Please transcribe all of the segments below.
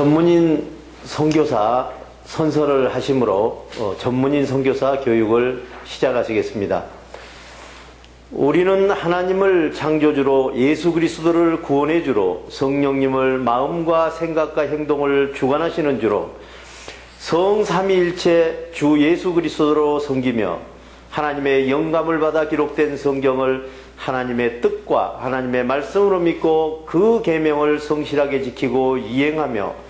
전문인 선교사 선서를 하심으로 어, 전문인 선교사 교육을 시작하시겠습니다. 우리는 하나님을 창조주로 예수 그리스도를 구원해 주로 성령님을 마음과 생각과 행동을 주관하시는 주로 성삼위일체 주 예수 그리스도로 섬기며 하나님의 영감을 받아 기록된 성경을 하나님의 뜻과 하나님의 말씀으로 믿고 그 계명을 성실하게 지키고 이행하며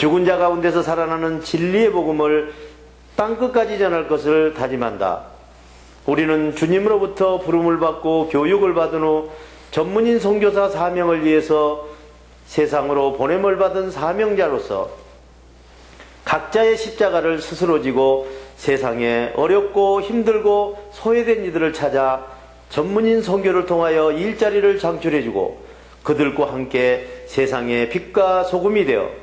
죽은 자 가운데서 살아나는 진리의 복음을 땅끝까지 전할 것을 다짐한다. 우리는 주님으로부터 부름을 받고 교육을 받은 후 전문인 선교사 사명을 위해서 세상으로 보냄을 받은 사명자로서 각자의 십자가를 스스로 지고 세상에 어렵고 힘들고 소외된 이들을 찾아 전문인 선교를 통하여 일자리를 창출해주고 그들과 함께 세상의 빛과 소금이 되어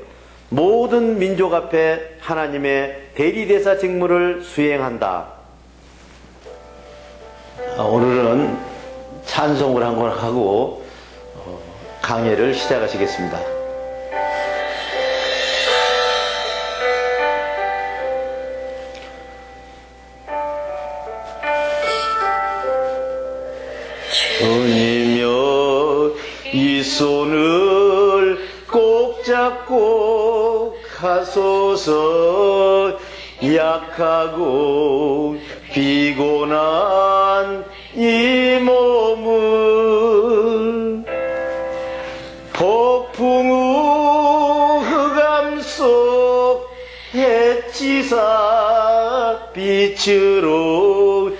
모든 민족 앞에 하나님의 대리대사 직무를 수행한다. 아, 오늘은 찬송을 한번 하고 어, 강의를 시작하시겠습니다. 주님여 이 손을 꼭 잡고 가소서 약하고 피곤한 이 몸을 폭풍 후 흑암 속 해치사 빛으로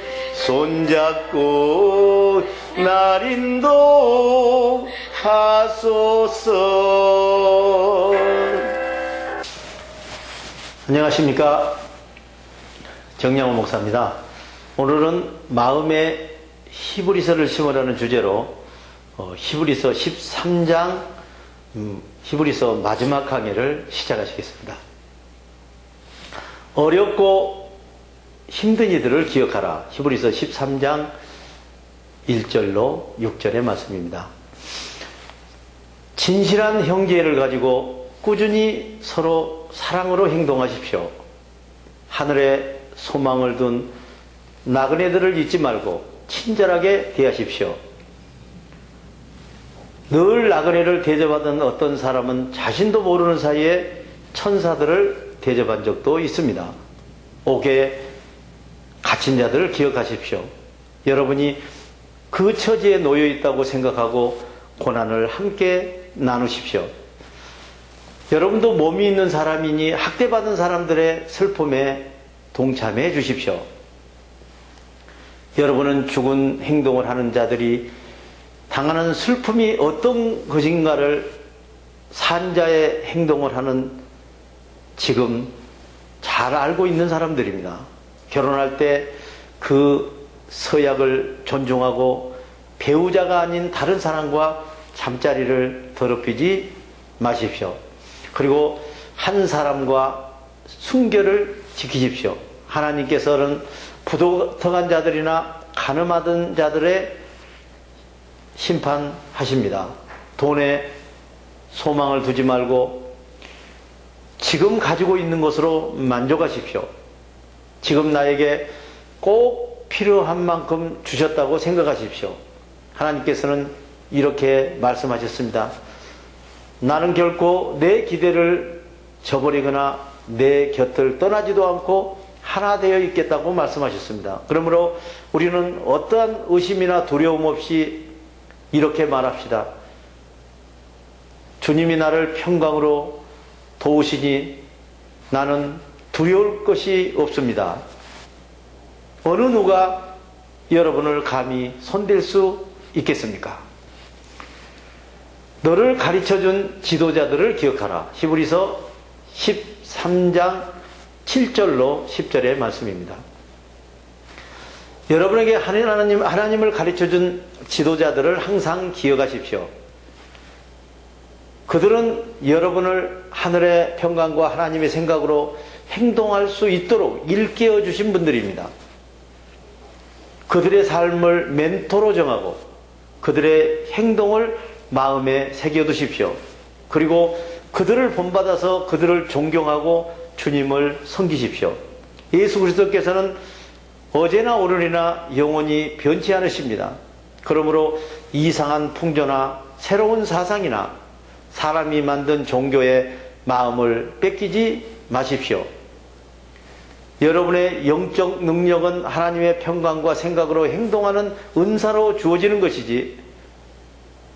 손잡고 날 인도 하소서. 안녕하십니까? 정양호 목사입니다. 오늘은 마음의 히브리서를 심으라는 주제로 어, 히브리서 13장 음, 히브리서 마지막 강의를 시작하시겠습니다. 어렵고 힘든 이들을 기억하라. 히브리서 13장 1절로 6절의 말씀입니다. 진실한 형제를 가지고 꾸준히 서로 사랑으로 행동하십시오. 하늘에 소망을 둔 나그네들을 잊지 말고 친절하게 대하십시오. 늘 나그네를 대접하던 어떤 사람은 자신도 모르는 사이에 천사들을 대접한 적도 있습니다. 옥에 갇힌 자들을 기억하십시오. 여러분이 그 처지에 놓여 있다고 생각하고 고난을 함께 나누십시오. 여러분도 몸이 있는 사람이니 학대받은 사람들의 슬픔에 동참해 주십시오. 여러분은 죽은 행동을 하는 자들이 당하는 슬픔이 어떤 것인가를 산자의 행동을 하는 지금 잘 알고 있는 사람들입니다. 결혼할 때 그 서약을 존중하고 배우자가 아닌 다른 사람과 잠자리를 더럽히지 마십시오. 그리고 한 사람과 순결을 지키십시오. 하나님께서는 부도덕한 자들이나 가늠하던 자들의 심판하십니다. 돈에 소망을 두지 말고 지금 가지고 있는 것으로 만족하십시오. 지금 나에게 꼭 필요한 만큼 주셨다고 생각하십시오. 하나님께서는 이렇게 말씀하셨습니다. 나는 결코 내 기대를 저버리거나 내 곁을 떠나지도 않고 하나 되어 있겠다고 말씀하셨습니다. 그러므로 우리는 어떠한 의심이나 두려움 없이 이렇게 말합시다. 주님이 나를 평강으로 도우시니 나는 두려울 것이 없습니다. 어느 누가 여러분을 감히 손댈 수 있겠습니까? 너를 가르쳐 준 지도자들을 기억하라. 히브리서 13장 7절로 10절의 말씀입니다. 여러분에게 하나님, 하나님을 가르쳐 준 지도자들을 항상 기억하십시오. 그들은 여러분을 하늘의 평강과 하나님의 생각으로 행동할 수 있도록 일깨워 주신 분들입니다. 그들의 삶을 멘토로 정하고 그들의 행동을 마음에 새겨두십시오. 그리고 그들을 본받아서 그들을 존경하고 주님을 섬기십시오. 예수 그리스도께서는 어제나 오늘이나 영원히 변치 않으십니다. 그러므로 이상한 풍조나 새로운 사상이나 사람이 만든 종교의 마음을 뺏기지 마십시오. 여러분의 영적 능력은 하나님의 평강과 생각으로 행동하는 은사로 주어지는 것이지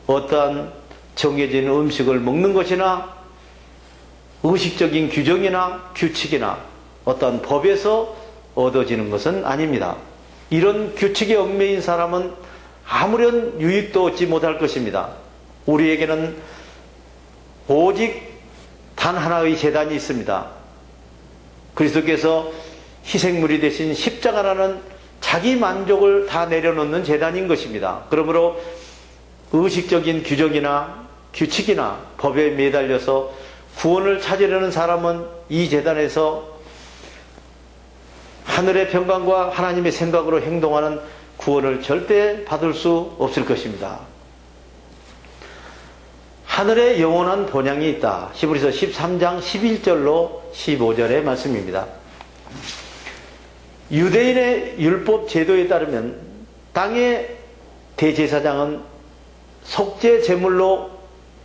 어떠한 정해진 음식을 먹는 것이나 의식적인 규정이나 규칙이나 어떠한 법에서 얻어지는 것은 아닙니다. 이런 규칙에 얽매인 사람은 아무런 유익도 얻지 못할 것입니다. 우리에게는 오직 단 하나의 재단이 있습니다. 그리스도께서 희생물이 되신 십자가라는 자기 만족을 다 내려놓는 재단인 것입니다. 그러므로 의식적인 규정이나 규칙이나 법에 매달려서 구원을 찾으려는 사람은 이 재단에서 하늘의 평강과 하나님의 생각으로 행동하는 구원을 절대 받을 수 없을 것입니다. 하늘에 영원한 본향이 있다. 히브리서 13장 11절로 15절의 말씀입니다. 유대인의 율법 제도에 따르면 땅의 대제사장은 속죄 제물로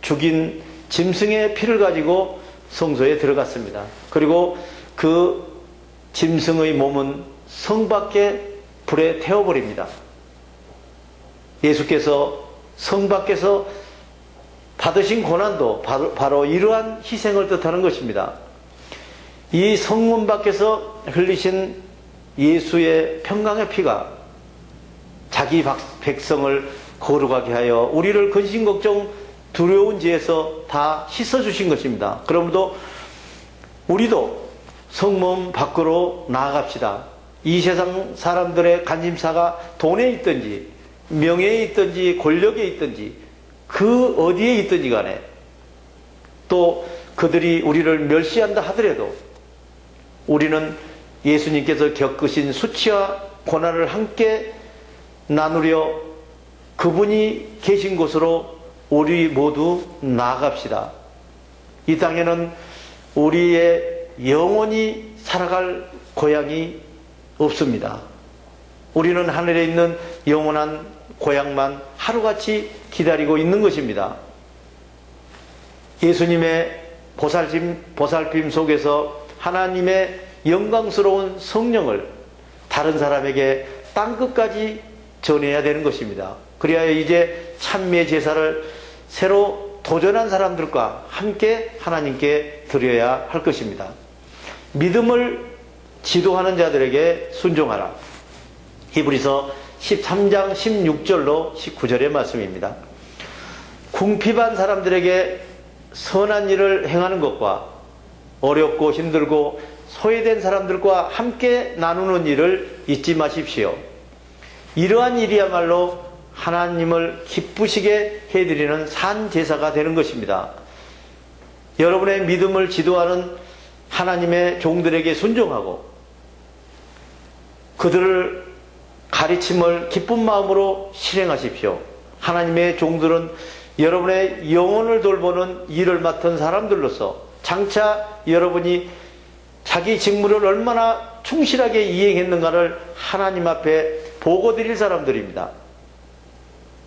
죽인 짐승의 피를 가지고 성소에 들어갔습니다. 그리고 그 짐승의 몸은 성 밖에 불에 태워버립니다. 예수께서 성 밖에서 받으신 고난도 바로, 바로 이러한 희생을 뜻하는 것입니다. 이 성문 밖에서 흘리신 예수의 평강의 피가 자기 백성을 거룩하게 하여 우리를 근심 걱정 두려운 지에서 다 씻어 주신 것입니다. 그러므로 우리도 성문 밖으로 나아갑시다. 이 세상 사람들의 관심사가 돈에 있든지 명예에 있든지 권력에 있든지 그 어디에 있든지 간에 또 그들이 우리를 멸시한다 하더라도 우리는 예수님께서 겪으신 수치와 고난을 함께 나누려 그분이 계신 곳으로 우리 모두 나아갑시다. 이 땅에는 우리의 영원히 살아갈 고향이 없습니다. 우리는 하늘에 있는 영원한 고향만 하루같이 기다리고 있는 것입니다. 예수님의 보살핌, 보살핌 속에서 하나님의 영광스러운 성령을 다른 사람에게 땅끝까지 전해야 되는 것입니다. 그래야 이제 찬미의 제사를 새로 도전한 사람들과 함께 하나님께 드려야 할 것입니다. 믿음을 지도하는 자들에게 순종하라. 히브리서 13장 16절로 19절의 말씀입니다. 궁핍한 사람들에게 선한 일을 행하는 것과 어렵고 힘들고 소외된 사람들과 함께 나누는 일을 잊지 마십시오. 이러한 일이야말로 하나님을 기쁘시게 해드리는 산 제사가 되는 것입니다. 여러분의 믿음을 지도하는 하나님의 종들에게 순종하고 그들을 가르침을 기쁜 마음으로 실행하십시오. 하나님의 종들은 여러분의 영혼을 돌보는 일을 맡은 사람들로서 장차 여러분이 자기 직무를 얼마나 충실하게 이행했는가를 하나님 앞에 보고 드릴 사람들입니다.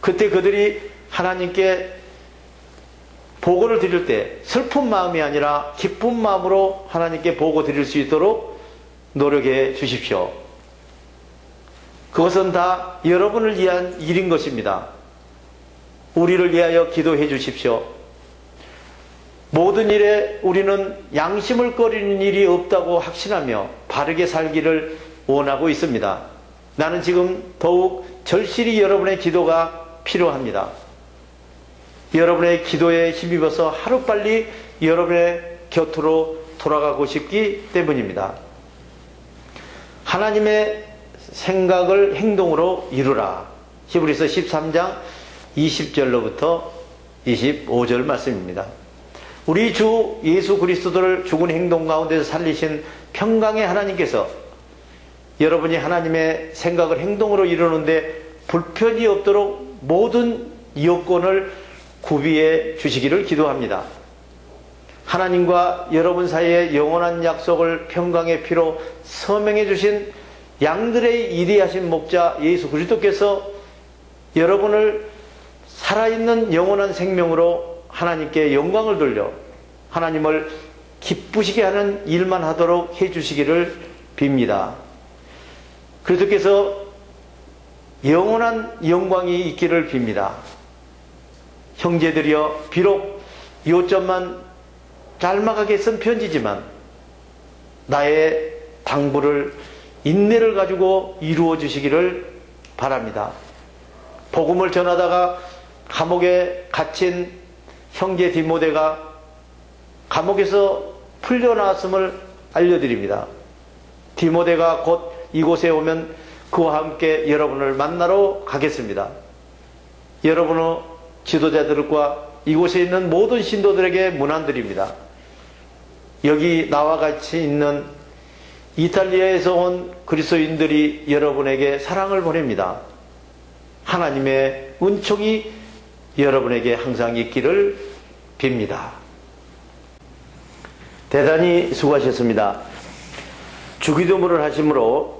그때 그들이 하나님께 보고를 드릴 때 슬픈 마음이 아니라 기쁜 마음으로 하나님께 보고 드릴 수 있도록 노력해 주십시오. 그것은 다 여러분을 위한 일인 것입니다. 우리를 위하여 기도해 주십시오. 모든 일에 우리는 양심을 꺼리는 일이 없다고 확신하며 바르게 살기를 원하고 있습니다. 나는 지금 더욱 절실히 여러분의 기도가 필요합니다. 여러분의 기도에 힘입어서 하루빨리 여러분의 곁으로 돌아가고 싶기 때문입니다. 하나님의 생각을 행동으로 이루라. 히브리서 13장 20절로부터 25절 말씀입니다. 우리 주 예수 그리스도를 죽은 행동 가운데서 살리신 평강의 하나님께서 여러분이 하나님의 생각을 행동으로 이루는데 불편이 없도록 모든 여건을 구비해 주시기를 기도합니다. 하나님과 여러분 사이에 영원한 약속을 평강의 피로 서명해 주신 양들의 이리하신 목자 예수 그리스도께서 여러분을 살아있는 영원한 생명으로 하나님께 영광을 돌려 하나님을 기쁘시게 하는 일만 하도록 해 주시기를 빕니다. 그리스도께서 영원한 영광이 있기를 빕니다. 형제들이여 비록 요점만 짤막하게 쓴 편지지만 나의 당부를 인내를 가지고 이루어 주시기를 바랍니다. 복음을 전하다가 감옥에 갇힌 형제 디모데가 감옥에서 풀려나왔음을 알려드립니다. 디모데가 곧 이곳에 오면 그와 함께 여러분을 만나러 가겠습니다. 여러분의 지도자들과 이곳에 있는 모든 신도들에게 문안드립니다. 여기 나와 같이 있는 이탈리아에서 온 그리스도인들이 여러분에게 사랑을 보냅니다. 하나님의 은총이 여러분에게 항상 있기를 빕니다. 대단히 수고하셨습니다. 주기도문을 하심으로